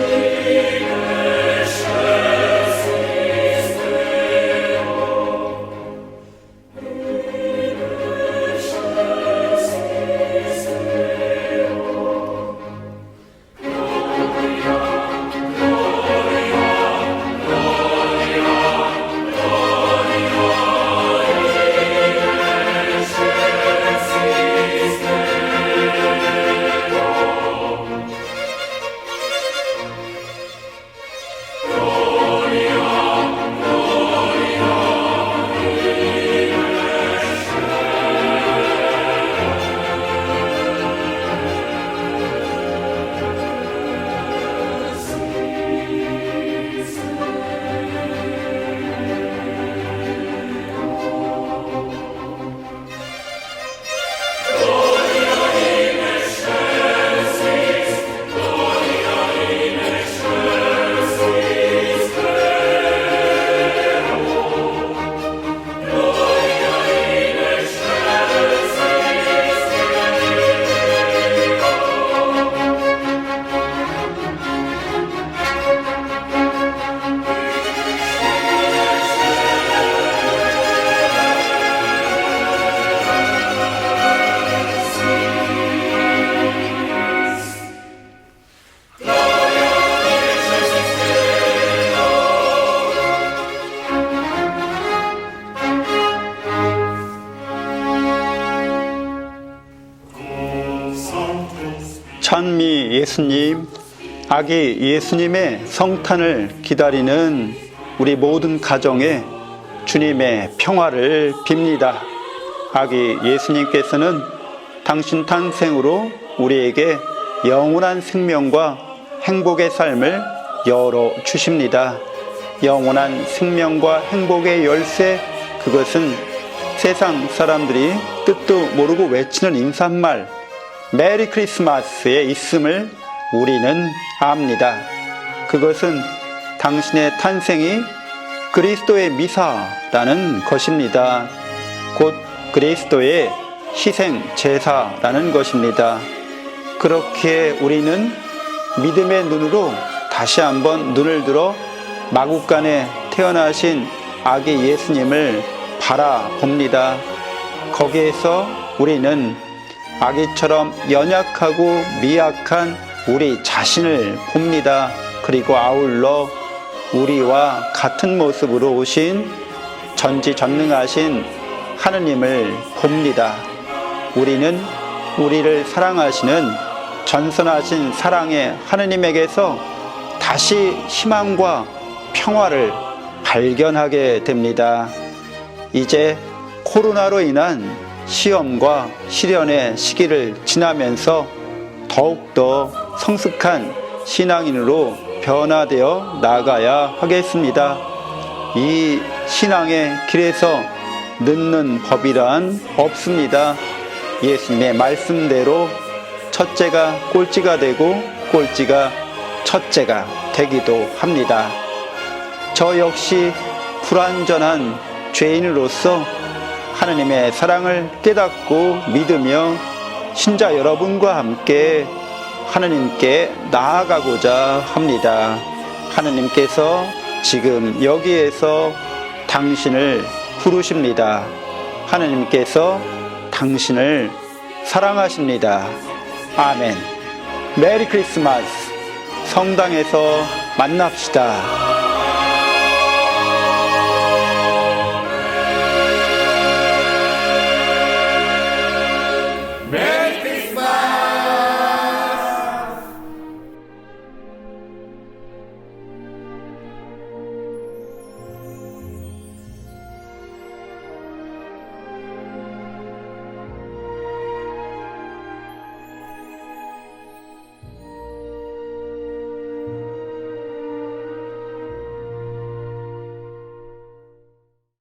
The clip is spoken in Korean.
Amen. 찬미 예수님, 아기 예수님의 성탄을 기다리는 우리 모든 가정에 주님의 평화를 빕니다. 아기 예수님께서는 당신 탄생으로 우리에게 영원한 생명과 행복의 삶을 열어 주십니다. 영원한 생명과 행복의 열쇠, 그것은 세상 사람들이 뜻도 모르고 외치는 인사말, 메리 크리스마스에 있음을 우리는 압니다. 그것은 당신의 탄생이 그리스도의 미사라는 것입니다. 곧 그리스도의 희생 제사라는 것입니다. 그렇게 우리는 믿음의 눈으로 다시 한번 눈을 들어 마국간에 태어나신 아기 예수님을 바라봅니다. 거기에서 우리는 아기처럼 연약하고 미약한 우리 자신을 봅니다. 그리고 아울러 우리와 같은 모습으로 오신 전지전능하신 하느님을 봅니다. 우리는 우리를 사랑하시는 전선하신 사랑의 하느님에게서 다시 희망과 평화를 발견하게 됩니다. 이제 코로나로 인한 시험과 시련의 시기를 지나면서 더욱더 성숙한 신앙인으로 변화되어 나가야 하겠습니다. 이 신앙의 길에서 늦는 법이란 없습니다. 예수님의 말씀대로 첫째가 꼴찌가 되고 꼴찌가 첫째가 되기도 합니다. 저 역시 불완전한 죄인으로서 하나님의 사랑을 깨닫고 믿으며 신자 여러분과 함께 하나님께 나아가고자 합니다. 하나님께서 지금 여기에서 당신을 부르십니다. 하나님께서 당신을 사랑하십니다. 아멘. 메리 크리스마스. 성당에서 만납시다.